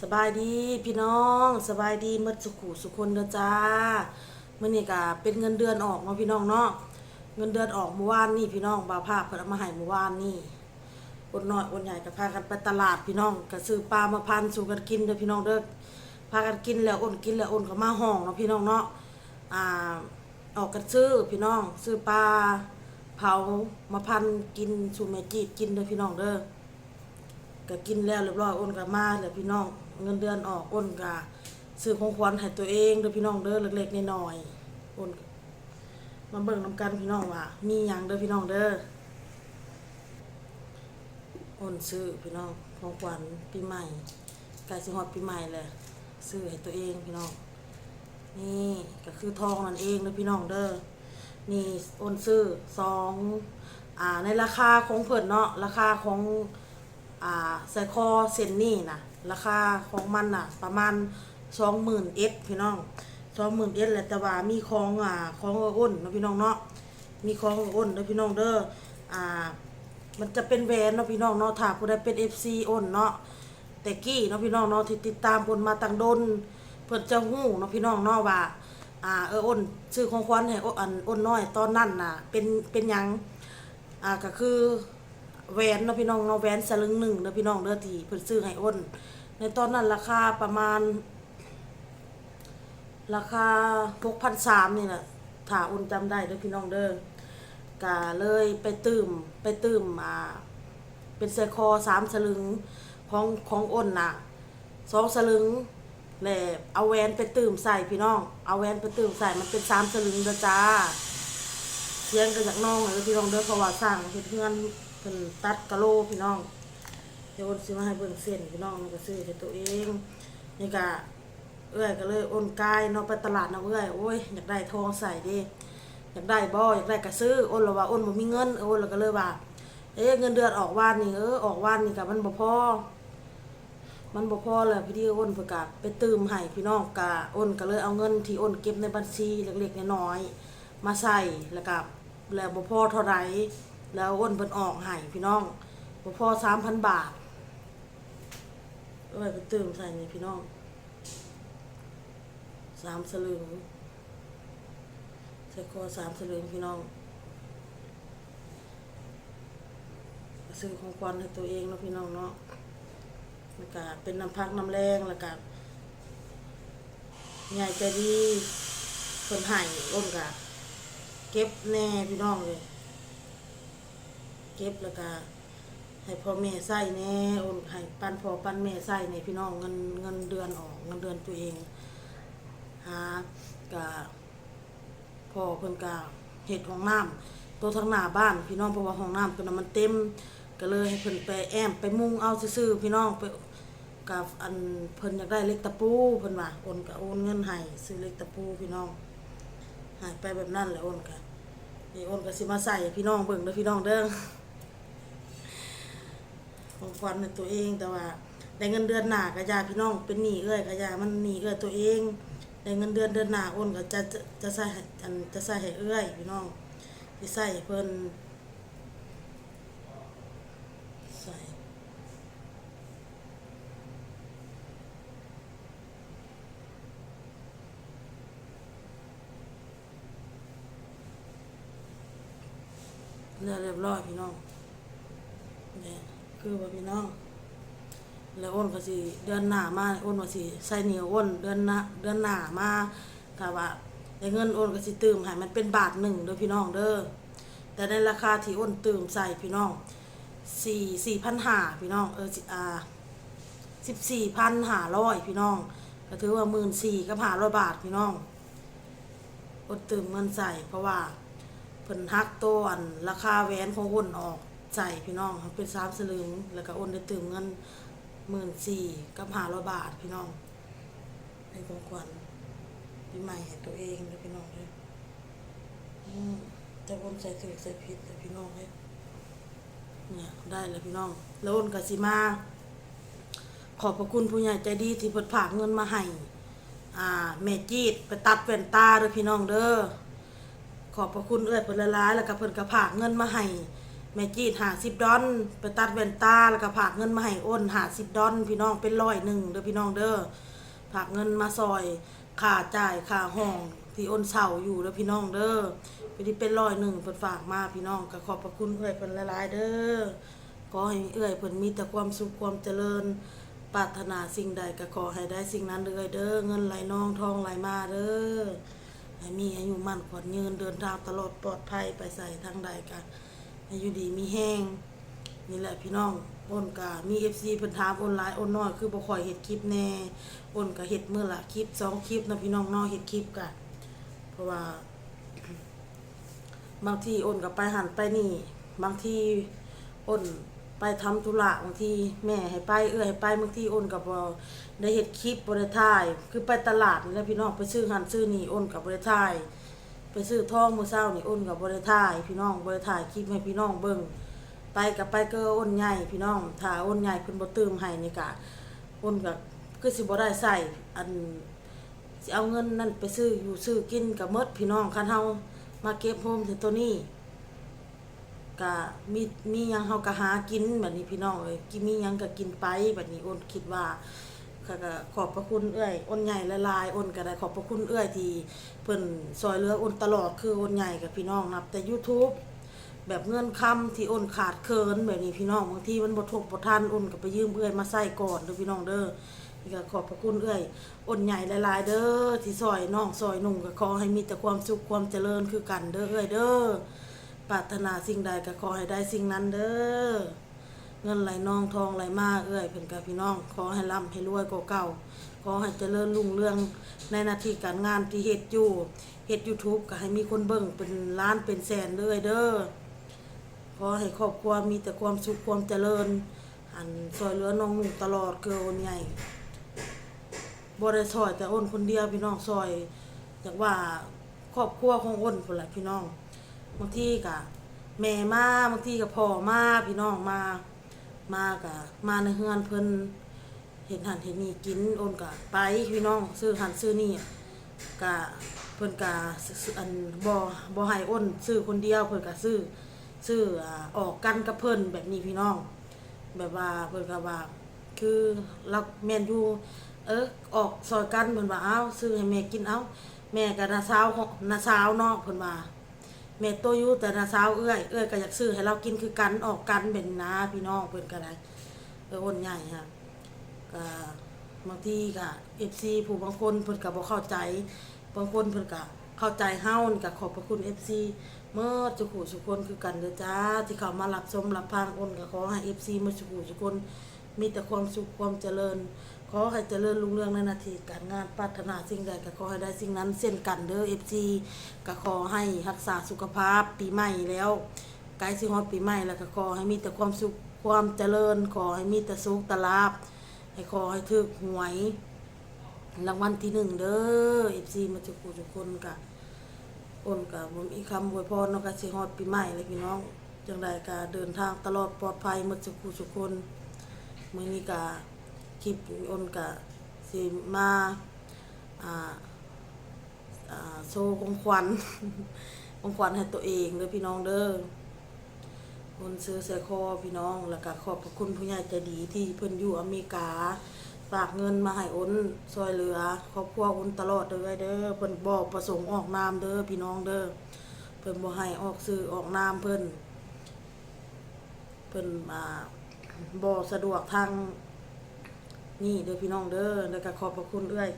สบายดีพี่น้องสบายดีหมดสุขุสุคนเด้อจ้าเมื้อนี้ก็เป็นเงินเดือนออกเนาะพี่น้องเนาะเงินเดือนออกเมื่อวานนี่พี่น้องบ่าภาพเพิ่นเอามาให้เมื่อวานนี่อดน้อยอดใหญ่ก็พากันไปตลาดพี่น้องก็ซื้อปลามาพันสู่กันกินเด้อพี่น้องเด้อพากันกินแล้วอ้นกินแล้วอ้นก็มาห้องเนาะพี่น้องเนาะอ่าออกกันซื้อพี่น้อง ซื้อปลาเผามาพันกินสู่แม่จีกินเด้อพี่น้องเด้อก็กินแล้วเรียบร้อยอ้นก็มาแล้วพี่น้อง เงินเดือนออกอ้นก็ซื้อของขวัญให้ตัวเองเด้อพี่น้องเด้อเล็กๆน้อยๆอ้นมาเบิ่งนํกันพี่น้องว่า มีหยังเด้อพี่น้องเด้ออ้นซื้อพี่น้องของขวัญปีใหม่ใกล้สิฮอดปีใหม่แล้วซื้อให้ตัวเองพี่น้อง นี่ก็คือทองนั่นเองเด้อพี่น้องเด้อนี่โอนซื้อสองอ่าในราคาของเพิ่นเนาะราคาของอ่าใส่คอเซนนี่นะ ราคาของมันน่ะ ประมาณสองหมื่นเอสพี่น้องสองหมื่นเอสแหละแต่ว่ามีของอ่าของอ้นนะพี่น้องเนาะมีของอ้นเด้อพี่น้องเด้ออ่า มันจะเป็นแหวนนะพี่น้องเนาะถ้าผู้ใดเป็น FC อ้นเนาะแต่กี้เนาะพี่น้องเนาะที่ติดตามผลมาตั้งดนเพิ่นจะฮู้เนาะพี่น้องเนาะว่าอ่าเอออ้นซื้อของขวัญให้อ้นอันอ้นน้อยตอนนั้นน่ะ เป็นเป็นหยังอ่าก็คือ แหวนเนาะพี่น้องเนาะแหวนสลึงหนึ่งเนาะพี่น้องเด้อที่เพิ่นซื้อให้อ้น ในตอนนั้นราคาประมาณ ราคา6,300นี่แหละถ้าอ้นจำได้เด้อพี่น้องเด้อก็เลยไปตื่มไปตื่มอ่าเป็นใส่คอสามสลึงของของอ้นน่ะสองสลึงแหละเอาแหวนไปตื่มใส่พี่น้อง เอาแหวนไปตื่มใส่มันเป็นสามสลึงเด้อจ้าเสียงกันจากน้องเลยพี่น้องเด้อเพราะว่าสร้างเฮ็ดเพื่อน เพิ่นตัดกะโหลพี่น้องเดี๋ยวอ้นสิมาให้เบิ่งเส้นพี่น้องมันก็ซื้อให้ตัวเอง นี่ก็เอื้อยก็เลยโอนกายเนาะไปตลาดนะเอื้อยโอ้ยอยากได้ทองใส่ดิอยากได้บ่อยากได้ก็ซื้ออ้นแล้วว่าอ้นบ่มีเงินอ้นแล้วก็เลยว่าเอ๊ะเงินเดือนออกวานนี่เออออกวานนี่ก็มันบ่พอมันบ่พอเลยพี่ที่อ้นเพิ่นก็ไปตืมให้พี่น้องกะอ้นก็เลยเอาเงินที่อ้นเก็บในบัญชีเล็กๆน้อยๆมาใส่แล้วก็แล้วบ่พอเท่าไหร่ แล้วอ้นเพิ่นออกให้พี่น้องบ่พอ3,000บาทเอ้ยไปตืมใส่นี่พี่น้องสามสลึงใส่คอสามสลึงพี่น้องซื้อของขวัญให้ตัวเองเนาะพี่น้องเนาะแล้วก็เป็นน้ำพักน้ำแรงแล้วก็ใหญ่ใจดีคนให้อ้นก็เก็บแน่พี่น้องเลย ก็บแล้วก็ให้พ่อแม่ใส่แน่อ้นให้ปันพ่อปันแม่ใส่ในพี่น้องเงินเงินเดือนออกเงินเดือนตัวเองหากะพ่อเพิ่นก็เฮ็ดห้องน้ำตัวทางหน้าบ้านพี่น้องเพราะว่าห้องน้ำเพิ่นน่ะมันเต็มก็เลยให้เพิ่นไปแอมไปมุงเอาซื่อๆพี่น้องไปกับอันเพิ่นอยากได้เล็กตะปูเพิ่นว่าโอนก็โอนเงินให้ซื้อเล็กตะปูพี่น้องให้ไปแบบนั้นแหละโอนก็นี่โอนก็สิมาใส่พี่น้องเบิ่งเด้อพี่น้องเด้อ ขวัญในตัวเองแต่ว่าได้เงินเดือนหน้าก็อยาพี่น้องเป็นหนี้เอ้ยก็อยามันหนี้เอ้ยตัวเองได้เงินเดือนเดือนหน้าโอนก็จะจะจะใส่อันจะใส่ให้เอ้ยพี่น้องสิใส่เพิ่นใส่เรียบร้อยพี่น้องเนี่ย คือว่าพี่น้อง แล้วอ้นก็สิเดือนหน้ามาอ้นว่าสิใส่เหนียวอ้นเดือนหน้าเดือนหน้ามาถ้าว่าได้เงินอ้นก็สิตื่มให้มันเป็นบาทหนึ่งเด้อพี่น้องเด้อแต่ในราคาที่อ้นตื่มใส่พี่น้องสี่สี่พันหาพี่น้องเอออ่าสิบสี่พันหาร้อยพี่น้องก็ถือว่าหมื่นสี่กับหาร้อยบาทพี่น้องอดตื่มเงินใส่เพราะว่าเพิ่นฮักตัวอันราคาแหวนของอ้นออก ใส่พี่น้องเป็นสามสลึง แล้วก็โอนได้ตื่มเงินหมื่นสี่กับหาร้อยบาทพี่น้องในของขวัญปีใหม่ให้ตัวเองเลยพี่น้องเลยอืมแต่อ้นใส่ถือใส่ผิดแต่พี่น้องเลยเนี่ยได้เลยพี่น้องแล้วโอนกับสิมาขอบพระคุณผู้ใหญ่ใจดีที่เพิ่นฝากเงินมาให้อ่าแม่จีดไปตัดแว่นตาเด้อพี่น้องเด้อขอบพระคุณเอ้อยเพิ่นละลายแล้วก็เพิ่นก็ฝากเงินมาให้ แม่จีดหาสิบดอนไปตัดแว่นตาแล้วก็ผากเงินมาให้อ้นหาสิบดอนพี่น้องเป็นร้อยหนึ่งเด้อพี่น้องเด้อผากเงินมาซอยค่าจ่ายค่าห้องที่อ้นเช่าอยู่เด้อพี่น้องเด้อไปที่เป็นร้อยหนึ่งเพิ่นฝากมาพี่น้องก็ขอบพระคุณเอื้อยเพิ่นหลายๆเด้อขอให้เอื้อยเพิ่นมีแต่ความสุขความเจริญปรารถนาสิ่งใดก็ขอให้ได้สิ่งนั้นเลยเด้อเงินไหลนองทองไหลมาเด้อให้มีอายุมั่นขวัญยืนเดินทางตลอดปลอดภัยไปใส่ทางใดกัน ให้อยู่ดีมีแห้งนี่แหละพี่น้องอ้นกะมี FC เพิ่นถามอ้นหลายอ้นน้อยคือบ่ค่อยเฮ็ดคลิปแน่อ้นก็เฮ็ดมื้อละคลิปสองคลิปนะพี่น้องนาะเฮ็ดคลิปกะเพราะว่า บางทีอ้นก็ไปหันไปนี่ บางทีอ้นไปทำธุระบางทีแม่ให้ไปเอื้อให้ไปบางทีอ้นก็บ่ได้เฮ็ดคลิปบ่ได้ถ่าย คือไปตลาดนี่แหละพี่น้องไปซื้อหันซื้อนี่อ้นก็บ่ได้ถ่าย ไปซื้อทองมือเช้านี่อ้นกับบริถ่ายพี่น้องบริถ่ายคลิปให้พี่น้องเบิ่งไปกับไปเกออ้นใหญ่พี่น้องถ้าอ้นใหญ่เพิ่นบ่เติมให้นี่กะอ้นก็คือสิบ่ได้ใส่อันสิเอาเงินนั่นไปซื้ออยู่ซื้อกินกับมดพี่น้องคันเฮามาเก็บโฮมถึงตัวนี้ก็มีมียังเฮาก็หากินแบบนี้พี่น้องเอ้ยกินมียังก็กินไปแบบนี้อ้นคิดว่า ค่ะก็ขอบพระคุณเอื้อยอ้นใหญ่ละลายอ้นก็ได้ขอบพระคุณเอื้อยที่เพิ่นซอยเหลืออ้นตลอดคืออ้นใหญ่กับพี่น้องนับ แต่ YouTube แบบเงินคำที่อ้นขาดเคินแบบนี้พี่น้องบางทีมันบ่ทบบ่ทันอ้นก็ไปยืมเอื้อยมาใส่ก่อนเด้อพี่น้องเด้อนี่ก็ขอบพระคุณเอื้อยอ้นใหญ่ละลายเด้อที่ซอยน้องซอยนุ่งก็ขอให้มีแต่ความสุขความเจริญคือกันเด้อเอื้อยเด้อปรารถนาสิ่งใดก็ขอให้ได้สิ่งนั้นเด้อ เงินไหลนองทองไหลมาเอื้อยเพิ่นกับพี่น้อง ขอให้ร่ำให้รวยกว่าเก่าขอให้เจริญรุ่งเรืองในหน้าที่การงานที่เฮ็ดอยู่เฮ็ด YouTube ก็ให้มีคนเบิ่งเป็นล้านเป็นแสนเลยเด้อขอให้ครอบครัวมีแต่ความสุขความเจริญ อันซอยเหลือน้องนุ่งตลอดเกินใหญ่บ่ได้ซอยแต่อ้นคนเดียวพี่น้องซอยอยากว่าครอบครัวของอ้นพุ่นแหละพี่น้องบางทีก็แม่มาบางทีก็พ่อมาพี่น้องมา มากะมาในเฮือนเพิ่นเห็นหันเห็นนี่กินโอนกะไปพี่น้องซื้อหันซื้อนี่กะเพิ่นกะอันบ่บ่ให้อ้นซื้อคนเดียวเพิ่นกะซื้อซื้อออกกันกับเพิ่นแบบนี้พี่น้อง แบบว่าเพิ่นก็ว่าคือรักแม่นอยู่เออออกซอยกันเพิ่นว่าเอ้าซื้อให้แม่กินเอ้าแม่ก็น้าสาวน้าสาวเนาะเพิ่นว่า แม่โตอยู่แต่นาสาวเอื้อยเอื้อยก็อยากซื้อให้เรากินคือกันออกกันเป็นนาพี่น้องเพิ่นก็ได้เอออ้นใหญ่ฮะก็บางทีก็ FC ผู้บางคนเพิ่นก็บ่เข้าใจบางคนเพิ่นก็เข้าใจเฮานี่ก็ขอบพระคุณ FC เมื่อจุกุสุคนคือกันเด้อจ้าที่เขามารับชมรับฟังอ้นก็ขอให้ FC เมื่อจุกุสุคนมีแต่ความสุขความเจริญ ขอให้เจริญรุ่งเรืองในนาทีการงานปรารถนาสิ่งใดก็ขอให้ได้สิ่งนั้นเช่นกันเด้อ FC ก็ขอให้รักษาสุขภาพปีใหม่แล้วใกล้สิฮอดปีใหม่แล้วก็ขอให้มีแต่ความสุขความเจริญขอให้มีแต่สุขตลาบให้ขอให้ถึกหวยรางวัลที่หนึ่งเด้อ FC มาจุกุทุกคนกะอ้นกะบ่มีคำอวยพรเนาะก็สิฮอดปีใหม่เลยพี่น้องจังใดก็เดินทางตลอดปลอดภัยมดจุกุทุกคนมือนี้ก็ คลิปอ้นกะสิมาอ่าอ่าโชว์ของขวัญของขวัญให้ตัวเองเด้อพี่น้องเด้อคนซื้อใส่คอพี่น้องแล้วก็ขอบพระคุณผู้ใหญ่ใจดีที่เพิ่นอยู่อเมริกาฝากเงินมาให้อ้นซอยเหลือครอบครัวอ้นตลอดเด้อเด้อเพิ่นบอกประสงค์ออกนามเด้อพี่น้องเด้อเพิ่นบ่ให้ออกสื่อออกนามเพิ่นเพิ่นอ่าบ่สะดวกทาง นี่เด้อพี่น้องเด้อแล้วก็ขอบพระคุณเอื้อย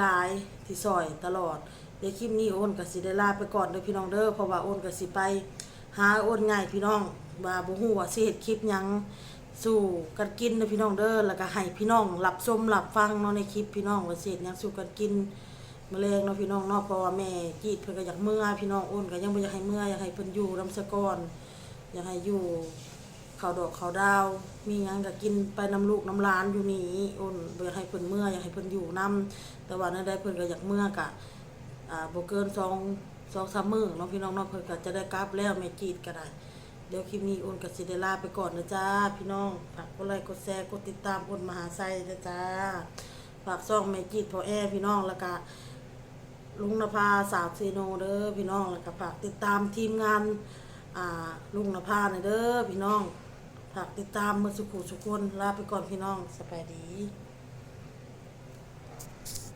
หลายๆที่ซอยตลอดเดี๋ยวคลิปนี้โอนก็สิได้ลาไปก่อนเด้อพี่น้องเด้อเพราะว่าโอนก็สิไป หาโอนง่ายพี่น้องว่าบ่ฮู้ว่าสิเฮ็ดคลิปหยังสู่กันกินเด้อพี่น้องเด้อแล้วก็ให้พี่น้องรับชมรับฟังเนาะในคลิปพี่น้องว่าสิเฮ็ดหยังสู่กันกินมื้อแลงเนาะพี่น้องเนาะเพราะว่าแม่จีดเพิ่นก็อยากเมื่อพี่น้องโอนก็ยังบ่อยากให้เมื่ออยากให้เพิ่นอยู่นำซะก่อนอยากให้อยู่ เขาวดอกเขาวดาว มียังก็กินไปน้ำลูกน้ำหลานอยู่นี่อ้นบ่อยากให้เพิ่นเมื่ออยากให้เพิ่นอยู่นํแต่ว่านั่นได้เพิ่นก็อยากเมื่อกะอ่าบ่เกิน2 2 3มื้อเนาะพี่น้องเนาะเพิ่นก็จะได้กลับแล้วแม่จีดก็ได้เดี๋ยวคลิปนี้อ้นก็สิได้ลาไปก่อนนะจ้าพี่น้องฝากกดไลค์กดแชร์กดติดตามอ้นมหาไซนะจ้าฝากซ่องแม่จีดพอแอพี่น้องแล้วก็ลุงนภาสาวเซโนเด้อพี่น้องแล้วก็ฝากติดตามทีมงานอ่าลุงนภาเนี่ยเด้อพี่น้อง ฝากติดตามมือสุขุสุคนลาไปก่อนพี่น้องสบายดี